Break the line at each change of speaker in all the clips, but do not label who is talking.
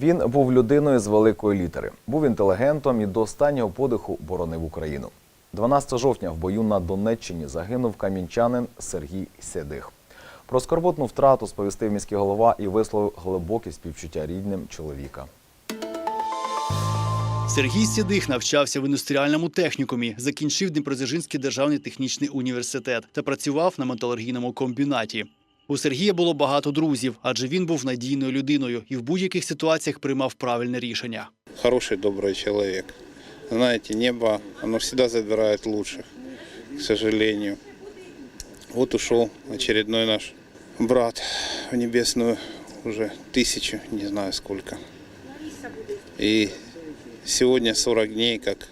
Він був людиною з великої літери, був інтелігентом і до останнього подиху боронив Україну. 12 жовтня в бою на Донеччині загинув камінчанин Сергій Седих. Про скорботну втрату сповістив міський голова і висловив глибокі співчуття рідним чоловіка.
Сергій Сідих навчався в індустріальному технікумі, закінчив Дніпродзержинський державний технічний університет та працював на металургійному комбінаті. У Сергія було багато друзів, адже він був надійною людиною і в будь-яких ситуаціях приймав правильне рішення.
хороший, добрый человек. Знаете, небо, оно всегда забирает лучших, к сожалению. Вот ушел очередной наш брат в небесную уже тысячу, не знаю сколько. И сегодня 40 дней, как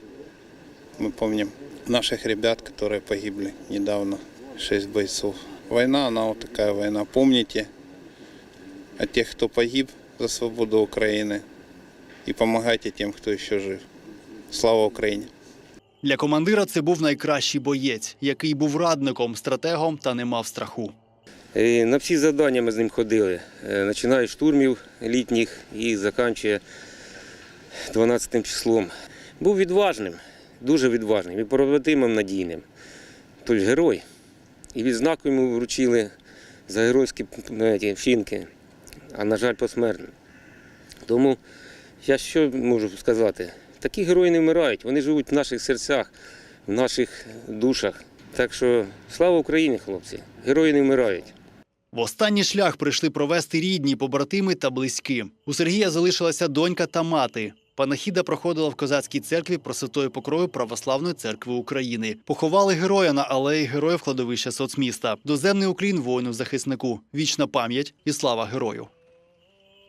мы помним наших ребят, которые погибли недавно, 6 бойцов. Война, она вот такая война. Помните о тех, кто погиб за свободу Украины, і допомагайте тим, хто ще жив. Слава Україні!
Для командира це був найкращий боєць, який був радником, стратегом та не мав страху.
І на всі завдання ми з ним ходили. Е, Починає штурмів літніх і закінчує 12 числом. Був відважним, дуже відважним і побратимом надійним. Тобто герой. І відзнаку йому вручили за геройські вчинки, а на жаль, посмертно. Тому я що можу сказати? Такі герої не вмирають, вони живуть в наших серцях, в наших душах. Так що слава Україні, хлопці! Герої не вмирають.
В останній шлях прийшли провести рідні, побратими та близькі. У Сергія залишилася донька та мати. Панахіда проходила в козацькій церкві Просвятої Покрою Православної церкви України. Поховали героя на алеї героїв кладовища соцміста. Доземний уклін воїну захиснику. Вічна пам'ять і слава герою.